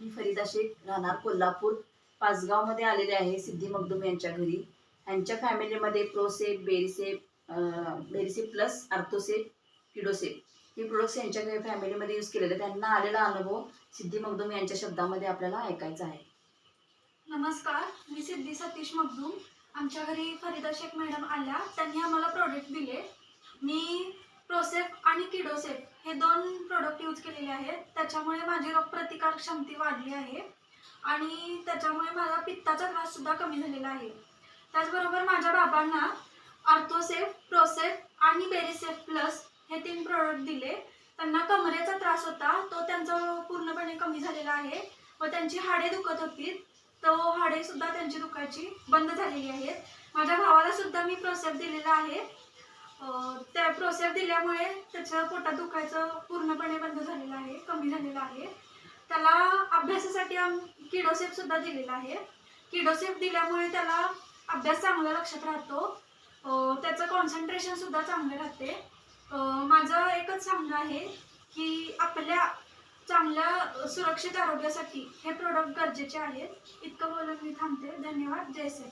मी फरीदा शेख राहणार कोल्हापूर पाचगावमध्ये आलेले आहे सिद्धी मगदूम यांच्या घरी. यांच्या फॅमिलीमध्ये प्रोसेप बेरीसेप बेरीसेप प्लस आर्थोसेप किडोसेप. हे प्रोडक्ट्स यांच्या घरी फॅमिलीमध्ये यूज केलेले त्यांना आलेला अनुभव सिद्धी मगदूम यांच्या शब्दामध्ये आपल्याला ऐकायचा आहे. नमस्कार मी सिद्धी सतीश मगदूम. आमच्या घरी फरीदा शेख मॅडम आल्या. त्यांनी आम्हाला प्रोडक्ट दिले. मी प्रोसेप आणि किडोसेफ हे दोन प्रोडक्ट यूज केलेले आहेत. त्याच्यामुळे माझी रोगप्रतिकार क्षमती वाढली आहे. आणि त्याच्यामुळे माझा पित्ताचा त्रास सुद्धा कमी झालेला आहे. त्याचबरोबर माझ्या बाबांना आर्थोसेफ प्रोसेफ आणि बेरीसेफ प्लस हे तीन प्रोडक्ट दिले. त्यांना कमरेचा त्रास होता. तो त्यांचा पूर्णपणे कमी झालेला आहे व त्यांची हाडे दुखत होती. तो हाडे सुद्धा त्यांची दुखायची बंद झालेली आहेत. माझ्या भावाला सुद्धा मी प्रोसेफ दिलेला आहे. त्या प्रोसेप दिल्यामुळे त्याचं पोटात दुखायचं पूर्णपणे बंद झालेलं आहे कमी झालेलं आहे. त्याला अभ्यासासाठी आम किडोसेप सुद्धा दिलेला आहे. किडोसेप दिल्यामुळे त्याला अभ्यास चांगला लक्षात राहतो. त्याचं कॉन्सन्ट्रेशन सुद्धा चांगलं राहते. माझं एकच सांगणं आहे की आपल्या चांगल्या सुरक्षित आरोग्यासाठी हे प्रोडक्ट गरजेचे आहेत इतकं बोलून मी थांबते. धन्यवाद. जय साई.